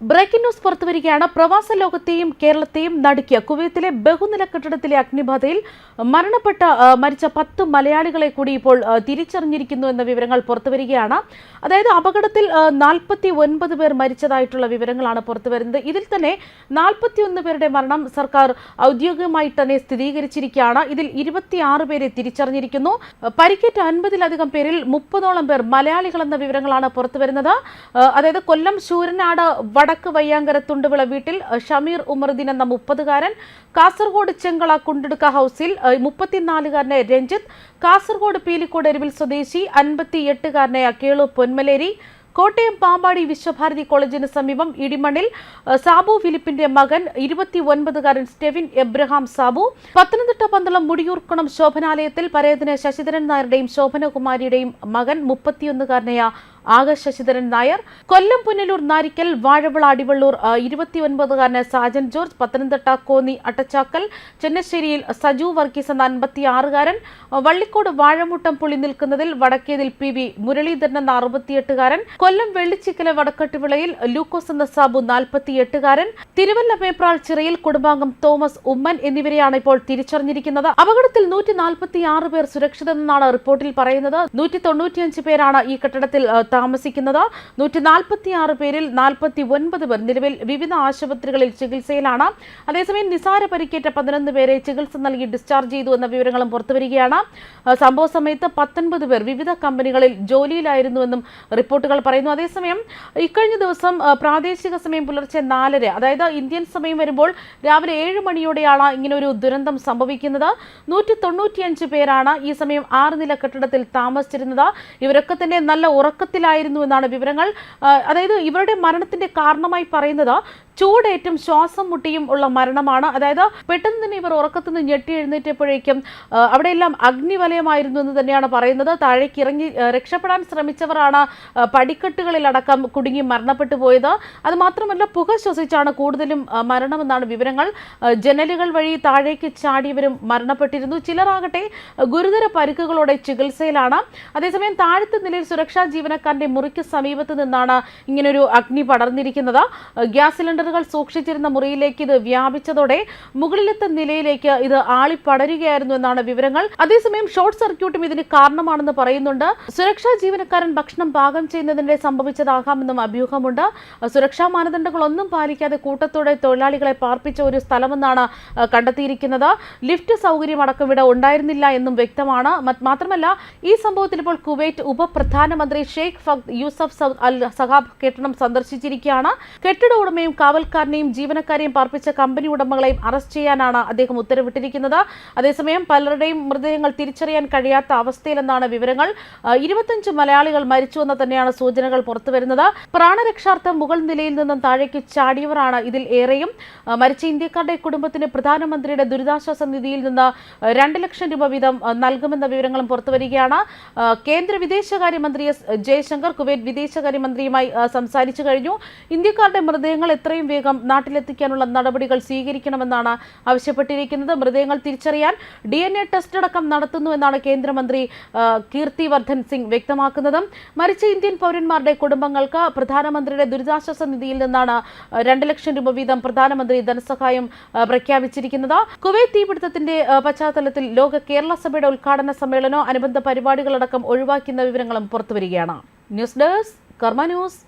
Breaking news പുറത്തുവരികയാണ്. പ്രവാസ ലോകത്തെയും കേരളത്തെയും നടുക്കിയ കുവൈത്തിലെ ബഹുനില കെട്ടിടത്തിലെ അഗ്നിബാധയിൽ മരണപ്പെട്ട മരിച്ച പത്ത് മലയാളികളെ കൂടി ഇപ്പോൾ തിരിച്ചറിഞ്ഞിരിക്കുന്നു എന്ന വിവരങ്ങൾ പുറത്തുവരികയാണ്. അതായത് അപകടത്തിൽ നാൽപ്പത്തി ഒൻപത് പേർ മരിച്ചതായിട്ടുള്ള വിവരങ്ങളാണ് പുറത്തുവരുന്നത്. ഇതിൽ തന്നെ നാൽപ്പത്തിയൊന്ന് പേരുടെ മരണം സർക്കാർ ഔദ്യോഗികമായി തന്നെ സ്ഥിരീകരിച്ചിരിക്കുകയാണ്. ഇതിൽ ഇരുപത്തിയാറ് പേരെ തിരിച്ചറിഞ്ഞിരിക്കുന്നു. പരിക്കേറ്റ അൻപതിലധികം പേരിൽ മുപ്പതോളം പേർ മലയാളികളെന്ന വിവരങ്ങളാണ് പുറത്തുവരുന്നത്. അതായത് കൊല്ലം ശൂരനാട് വടക്ക് വയ്യാങ്കര തുണ്ടുവിള വീട്ടിൽ ഷമീർ ഉമർദീൻ എന്ന മുപ്പതുകാരൻ കാസർഗോഡ് ചെങ്കള കുണ്ടെടുക്ക ഹൗസിൽ മുപ്പത്തിനാലുകാരനെ രഞ്ജിത്ത് കാസർഗോഡ് പീലിക്കോട് എരുവിൽ സ്വദേശി അൻപത്തി എട്ടുകാരനായ കേളു പൊന്മലേരി കോട്ടയം പാമ്പാടി വിശ്വഭാരതി കോളേജിന് സമീപം ഇടിമണ്ണിൽ സാബു ഫിലിപ്പിന്റെ മകൻ ഇരുപത്തി ഒൻപതുകാരൻ സ്റ്റെവിൻ എബ്രഹാം സാബു പത്തനംതിട്ട പന്തളം മുടിയൂർക്കുണം ശോഭനാലയത്തിൽ പരേതന് ശശിധരൻ നായരുടെയും ശോഭനകുമാരിയുടെയും മകൻ മുപ്പത്തിയൊന്നുകാരനായ ആക ശശിധരൻ നായർ കൊല്ലം പുനലൂർ നാരിക്കൽ വാഴവിള അടിവള്ളൂർ ഇരുപത്തിയൊൻപതുകാരന് സാജൻ ജോർജ് പത്തനംതിട്ട കോന്നി അട്ടച്ചാക്കൽ ചെന്നശ്ശേരിയിൽ സജു വർഗീസ് എന്ന അൻപത്തിയാറുകാരൻ വള്ളിക്കോട് വാഴമുട്ടം പുളി നിൽക്കുന്നതിൽ വടക്കേതിൽ പി വി മുരളീധരൻ എന്ന അറുപത്തിയെട്ടുകാരൻ കൊല്ലം വെള്ളിച്ചിക്കല വടക്കട്ടുവിളയിൽ ലൂക്കോസ് എന്ന സാബു നാൽപ്പത്തിയെട്ടുകാരൻ തിരുവല്ല പേപ്രാൾ ചിറയിൽ കുടുംബാംഗം തോമസ് ഉമ്മൻ എന്നിവരെയാണ് ഇപ്പോൾ തിരിച്ചറിഞ്ഞിരിക്കുന്നത്. അപകടത്തിൽ നൂറ്റി നാൽപ്പത്തി ആറ് പേർ സുരക്ഷിതമെന്നാണ് റിപ്പോർട്ടിൽ പറയുന്നത്. നൂറ്റി തൊണ്ണൂറ്റിയഞ്ച് പേരാണ് ഈ കെട്ടിടത്തിൽ താമസിക്കുന്നത്. നൂറ്റി നാൽപ്പത്തി ആറ് പേരിൽ നാൽപ്പത്തി ഒൻപത് പേർ നിലവിൽ വിവിധ ആശുപത്രികളിൽ ചികിത്സയിലാണ്. അതേസമയം നിസാര പരിക്കേറ്റ പതിനൊന്ന് പേരെ ചികിത്സ നൽകി ഡിസ്ചാർജ് ചെയ്തു എന്ന വിവരങ്ങളും പുറത്തുവരികയാണ്. സംഭവ സമയത്ത് പത്തൊൻപത് പേർ വിവിധ കമ്പനികളിൽ ജോലിയിലായിരുന്നുവെന്നും റിപ്പോർട്ടുകൾ പറയുന്നു. അതേസമയം ഇക്കഴിഞ്ഞ ദിവസം പ്രാദേശിക സമയം പുലർച്ചെ നാലര അതായത് ഇന്ത്യൻ സമയം വരുമ്പോൾ രാവിലെ ഏഴ് മണിയോടെയാണ് ഇങ്ങനൊരു ദുരന്തം സംഭവിക്കുന്നത്. നൂറ്റി തൊണ്ണൂറ്റിയഞ്ച് പേരാണ് ഈ സമയം ആറ് നില കെട്ടിടത്തിൽ താമസിച്ചിരുന്നത്. ഇവരൊക്കെ തന്നെ നല്ല ഉറക്കത്തിലായിരുന്നു എന്നാണ് വിവരങ്ങൾ. അതായത് ഇവരുടെ മരണത്തിന്റെ കാരണമായി പറയുന്നത് ചൂടേറ്റും ശ്വാസം മുട്ടിയും ഉള്ള മരണമാണ്. അതായത് പെട്ടെന്ന് തന്നെ ഇവർ ഉറക്കത്തു നിന്ന് ഞെട്ടി എഴുന്നേറ്റപ്പോഴേക്കും അവിടെയെല്ലാം അഗ്നിവലയമായിരുന്നു എന്ന് തന്നെയാണ് പറയുന്നത്. താഴേക്ക് ഇറങ്ങി രക്ഷപ്പെടാൻ ശ്രമിച്ചവരാണ് പടിക്കെട്ടുകളിലടക്കം കുടുങ്ങി മരണപ്പെട്ടു പോയത്. അത് മാത്രമല്ല പുക ശ്വസിച്ചാണ് കൂടുതലും മരണമെന്നാണ് വിവരങ്ങൾ. ജനലുകൾ വഴി താഴേക്ക് ചാടിയവരും മരണപ്പെട്ടിരുന്നു. ചിലരാകട്ടെ ഗുരുതര പരിക്കുകളോടെ ചികിത്സയിലാണ്. അതേസമയം താഴത്തെ നിലയിൽ സുരക്ഷാ ജീവനക്കാരന്റെ മുറിക്ക് സമീപത്ത് നിന്നാണ് ഇങ്ങനൊരു അഗ്നി പടർന്നിരിക്കുന്നത്. ഗ്യാസ് ഗ്യാസ് സിലിണ്ടറുകൾ സൂക്ഷിച്ചിരുന്ന മുറിയിലേക്ക് ഇത് വ്യാപിച്ചതോടെ മുകളിലത്തെ നിലയിലേക്ക് ഇത് ആളിപ്പടരുകയായിരുന്നു എന്നാണ് വിവരങ്ങൾ. അതേസമയം ഷോർട്ട് സർക്യൂട്ടും ഇതിന് കാരണമാണെന്ന് പറയുന്നുണ്ട്. സുരക്ഷാ ജീവനക്കാരൻ ഭക്ഷണം പാകം ചെയ്യുന്നതിനിടെ സംഭവിച്ചതാകാമെന്നും അഭ്യൂഹമുണ്ട്. സുരക്ഷാ മാനദണ്ഡങ്ങളൊന്നും പാലിക്കാതെ കൂട്ടത്തോടെ തൊഴിലാളികളെ പാർപ്പിച്ച ഒരു സ്ഥലമെന്നാണ് കണ്ടെത്തിയിരിക്കുന്നത്. ലിഫ്റ്റ് സൗകര്യം അടക്കം ഇവിടെ ഉണ്ടായിരുന്നില്ല എന്നും വ്യക്തമാണ്. മാത്രമല്ല ഈ സംഭവത്തിൽ ഇപ്പോൾ കുവൈറ്റ് ഉപപ്രധാനമന്ത്രി ഷെയ്ഖ് ഫഖ് യൂസഫ് അൽ സഹാബ് കെട്ടിടം സന്ദർശിച്ചിരിക്കുകയാണ്. കെട്ടിട ഉടമയും കാവൽക്കാരനെയും ജീവനക്കാരെയും പാർപ്പിച്ച കമ്പനി ഉടമകളെയും അറസ്റ്റ് ചെയ്യാനാണ് അദ്ദേഹം ഉത്തരവിട്ടിരിക്കുന്നത്. അതേസമയം പലരുടെയും മൃതദേഹങ്ങൾ തിരിച്ചറിയാൻ കഴിയാത്ത അവസ്ഥയിലെന്നാണ് വിവരങ്ങൾ. ഇരുപത്തഞ്ച് മലയാളികൾ മരിച്ചുവെന്ന് തന്നെയാണ് സൂചനകൾ പുറത്തുവരുന്നത്. പ്രാണരക്ഷാർത്ഥം മുകൾ നിലയിൽ നിന്നും താഴേക്ക് ചാടിയവരാണ് ഇതിൽ ഏറെയും. മരിച്ച ഇന്ത്യക്കാരുടെ കുടുംബത്തിന് പ്രധാനമന്ത്രിയുടെ ദുരിതാശ്വാസ നിധിയിൽ നിന്ന് രണ്ട് ലക്ഷം രൂപ വീതം നൽകുമെന്ന വിവരങ്ങളും പുറത്തുവരികയാണ്. കേന്ദ്ര വിദേശകാര്യമന്ത്രി എസ് ജയശങ്കർ കുവൈറ്റ് വിദേശകാര്യമന്ത്രിയുമായി സംസാരിച്ചു കഴിഞ്ഞു. ഇന്ത്യക്കാരുടെ മൃതദേഹങ്ങൾ എത്രയും വേഗം നാട്ടിലെത്തിക്കാനുള്ള നടപടികൾ സ്വീകരിക്കണമെന്നാണ് ആവശ്യപ്പെട്ടിരിക്കുന്നത്. മൃതദേഹങ്ങൾ തിരിച്ചറിയാൻ ഡി എൻ എ ടെസ്റ്റ് അടക്കം നടത്തുന്നുവെന്നാണ് കേന്ദ്രമന്ത്രി കീർത്തി വർദ്ധൻ സിംഗ് വ്യക്തമാക്കുന്നത്. മരിച്ച ഇന്ത്യൻ പൗരന്മാരുടെ കുടുംബങ്ങൾക്ക് പ്രധാനമന്ത്രിയുടെ ദുരിതാശ്വാസ നിധിയിൽ നിന്നാണ് രണ്ട് ലക്ഷം രൂപ വീതം പ്രധാനമന്ത്രി ധനസഹായം പ്രഖ്യാപിച്ചിരിക്കുന്നത്. കുവൈത്ത് തീപിടുത്തത്തിന്റെ പശ്ചാത്തലത്തിൽ ലോക കേരള സഭയുടെ ഉദ്ഘാടന സമ്മേളനവും അനുബന്ധ പരിപാടികളടക്കം ഒഴിവാക്കുന്ന വിവരങ്ങളും പുറത്തുവരികയാണ്. News desk Karma news.